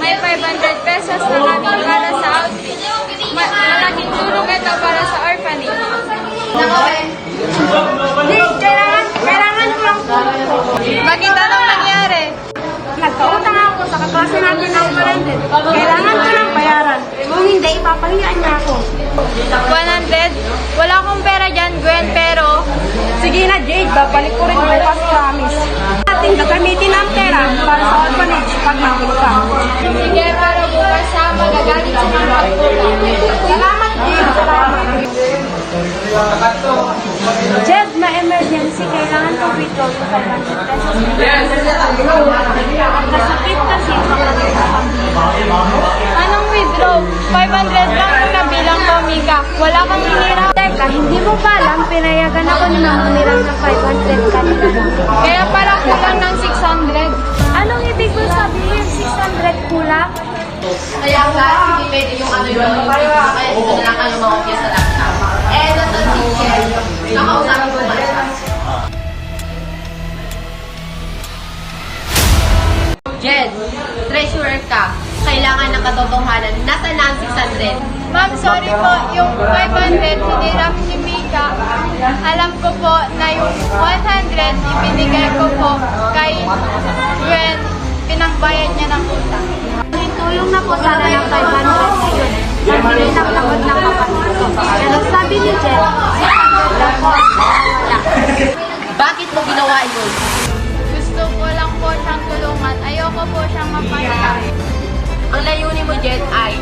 may 500 pesos na kami para sa outfit. Ma- malaking tulong ito para sa orphanage. Please, kailangan, kailangan ko lang Bakit anong nangyari? Nagkautang ako sa kaklase natin ng 100. Kailangan ko lang bayaran. Kung hindi, ipapahiyaan niya ako. 100? Wala akong pera dyan, Gwen, pero Sige na, Jade. Babalik ko rin bukas, promise. Ating gagamitin ang pera para sa orphanage pag ka. sige, pero bukas magagalit sa mga magulang. Salamat, Jade. Salamat. Jed, may emergency. Kailangan ko withdraw yung 500 pesos. Ang kasakit kasi sa pamilya. Anong withdraw? 500 lang ang nabilang ko, Mika. Wala kang hinira. Teka, hindi mo ba alam, pinayagan ako ng humiram ng 500 kanina. Kaya pala kulang ng kulang? Kaya nga, hindi pwede yung ano yun. Kaya dito na lang kayo mga sa laptop. Eh, nandun si Chen. Nakausapin ko ba siya? Jed, treasurer ka. Kailangan ng katotohanan. Nasa na ang 600? Ma'am, sorry po. Yung 500 hiniram ni Mika. Alam ko po na yung 100 ibinigay ko po kay Gwen. Pinagbayad niya ng Bakit mo ginawa yun? Gusto ko lang po siyang tulungan. Ayoko po siyang mapahiya. Ang layunin mo, Jed, ay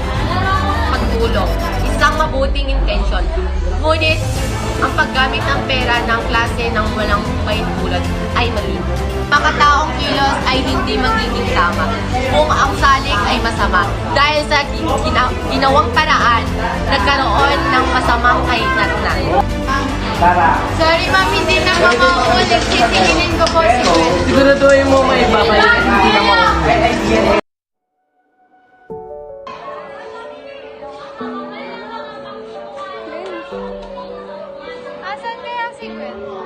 pagtulong. Isang mabuting intention. Ngunit, ang paggamit ng pera ng klase ng walang may tulad ay mali. Mga taong kilos ay hindi magiging tama kung ang salik ay masama. Dahil sa gi- gina- ginawang paraan, nagkaroon ng kahinatnan. Sorry ma'am, hindi na po mauulit. Sisingilin ko po si Gwen. Siguraduhin mo may babalik at hindi na mauulit. Asan kaya si? Gwen,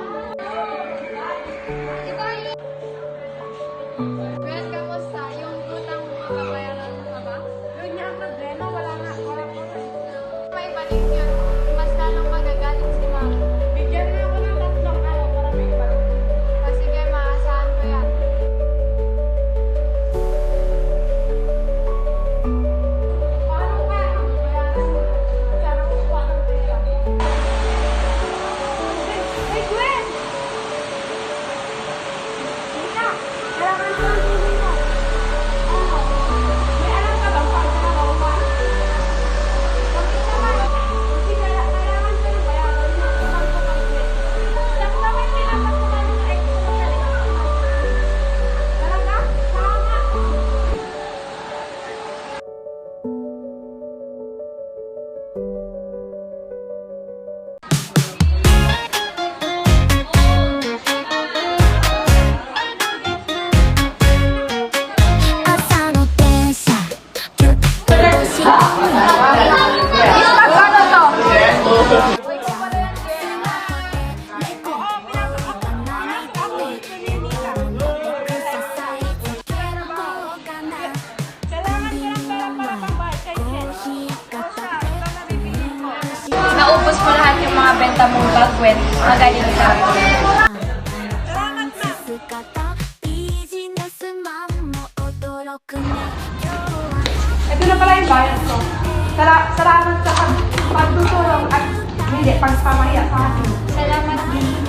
Gwen. Magaling ka. Ito na pala yung bayad ko. Sala salamat sa pag pagtutulong at hindi pagpamaya sa akin. Salamat din.